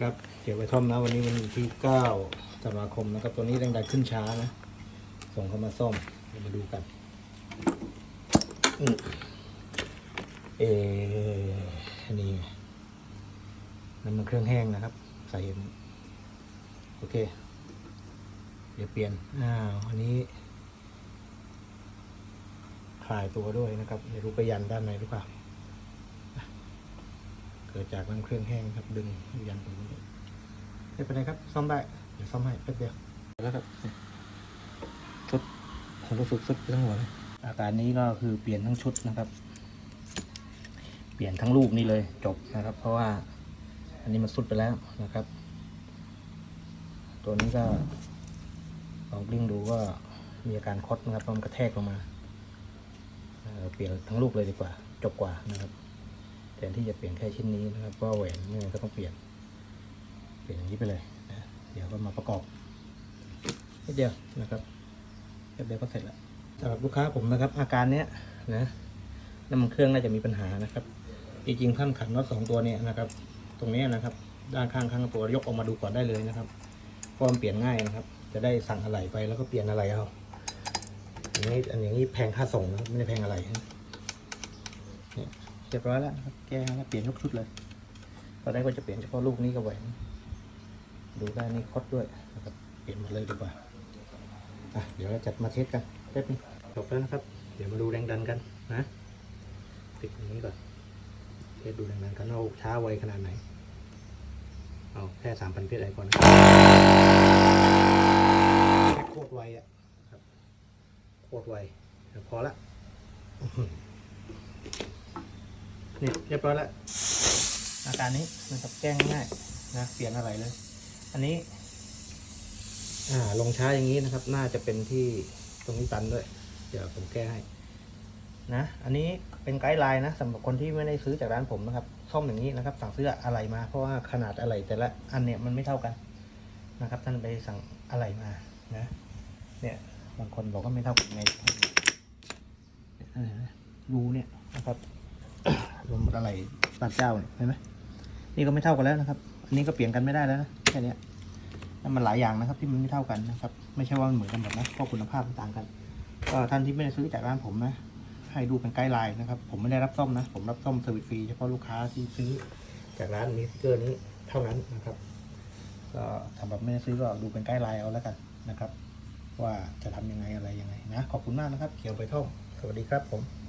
ครับเกี่ยวกับท่อมนะวันนี้วันที่9ธันวาคมนะครับ ตัวนี้แรงดันขึ้นช้านะ ส่งเข้ามาซ่อมเดี๋ยวมาดูกันอเอออันนี้น้ำมันเครื่องแห้งนะครับสาเหตุโอเค เดี๋ยวเปลี่ยนอ้าวอันนี้คลายตัวด้วยนะครับไม่รู้ไปยันด้านในหรือเปล่า เกิดจากน้ำเครื่องแห้งครับดึงยันตรงนี้ไม่เป็นไรครับ ซ่อมได้ เดี๋ยวซ่อมให้แป๊บเดียวแล้วครับชุดผมรู้สึกสุดไปทั้งหัวเลยอาการนี้ก็คือเปลี่ยนทั้งชุดนะครับ เปลี่ยนทั้งลูกนี่เลยจบนะครับ เพราะว่า อันนี้มันสุดไปแล้วนะครับ ตัวนี้ก็ลองกลิ้งดูก็มีอาการคดนะครับเพราะมันกระแทกลงมาเอ่อเปลี่ยนทั้งลูกเลยดีกว่า จบกว่านะครับ แทนที่จะเปลี่ยนแค่ชิ้นนี้นะครับเพราะแหวนเนี่ยก็ต้องเปลี่ยน เปลี่ยนอย่างนี้ไปเลยนะเดี๋ยวก็มาประกอบนิดเดียวนะครับแป๊บเดียวก็เสร็จแล้วสำหรับลูกค้าผมนะครับ อาการเนี้ยนะน้ำมันเครื่องน่าจะมีปัญหานะครับจริงๆท่านขันน็อตสองตัวเนี่ยนะครับ ตรงนี้นะครับ ด้านข้างข้างตัวยกออกมาดูก่อนได้เลยนะครับเพราะมันเปลี่ยนง่ายนะครับ จะได้สั่งอะไหล่ไปแล้วก็เปลี่ยนอะไรเอาอันนี้อันอย่างนี้แพงค่าส่งนะครับไม่ได้แพงอะไรนะ รียบร้อยแล้วครับแก้แล้วเปลี่ยนยกชุดเลยตอนแรกก็จะเปลี่ยนเฉพาะลูกนี้กับแหวนดูได้นี่คดด้วยนะครับเปลี่ยนหมดเลยดีกว่าอะเดี๋ยวเราจัดมาเทสกันแป๊บนึงจบแล้วนะครับ เดี๋ยวมาดูแรงดันกันนะติดตรงนี้ก่อนเทสดูแรงดันกันว่าช้าไวขนาดไหนเอาแค่สามพันเพชรอะไรก่อนนะโคตรไวอะครับโคตรไวเดี๋ยวพอละ นี่เรียบร้อยแล้วอาการนี้นะครับแกล้งง่ายนะเปลี่ยนอะไรเลย อันนี้ อ่าลงช้าอย่างนี้นะครับ น่าจะเป็นที่ตรงนี้ตันด้วย เดี๋ยวผมแก้ให้นะ อันนี้เป็นไกด์ไลน์นะสำหรับคนที่ไม่ได้ซื้อจากร้านผมนะครับซ่อมอย่างนี้นะครับ สั่งซื้ออะไรมา เพราะว่าขนาดอะไรแต่ละอันเนี่ยมันไม่เท่ากันนะครับ ท่านไปสั่งอะไรมานะ เนี่ยบางคนบอกว่าไม่เท่ากันไงรูเนี่ยนะครับ รวมอะไรปานเจ้าเนี่ยเห็นไหมนี่ก็ไม่เท่ากันแล้วนะครับ อันนี้ก็เปลี่ยนกันไม่ได้แล้วนะแค่นี้นั่นมันหลายอย่างนะครับที่มันไม่เท่ากันนะครับ ไม่ใช่ว่ามันเหมือนกันหมดนะเพราะคุณภาพมันต่างกันก็ท่านที่ไม่ได้ซื้อจากร้านผมนะ ให้ดูเป็นไกด์ไลน์นะครับ ผมไม่ได้รับซ่อมนะ ผมรับซ่อมเซอร์วิสฟรีเฉพาะลูกค้าที่ซื้อจากร้านนี้สติ๊กเกอร์นี้เท่านั้นนะครับก็สำหรับไม่ได้ซื้อก็ดูเป็นไกด์ไลน์เอาแล้วกันนะครับ ว่าจะทำยังไงอะไรยังไงนะขอบคุณมากนะครับ เขียวไปท่องสวัสดีครับผม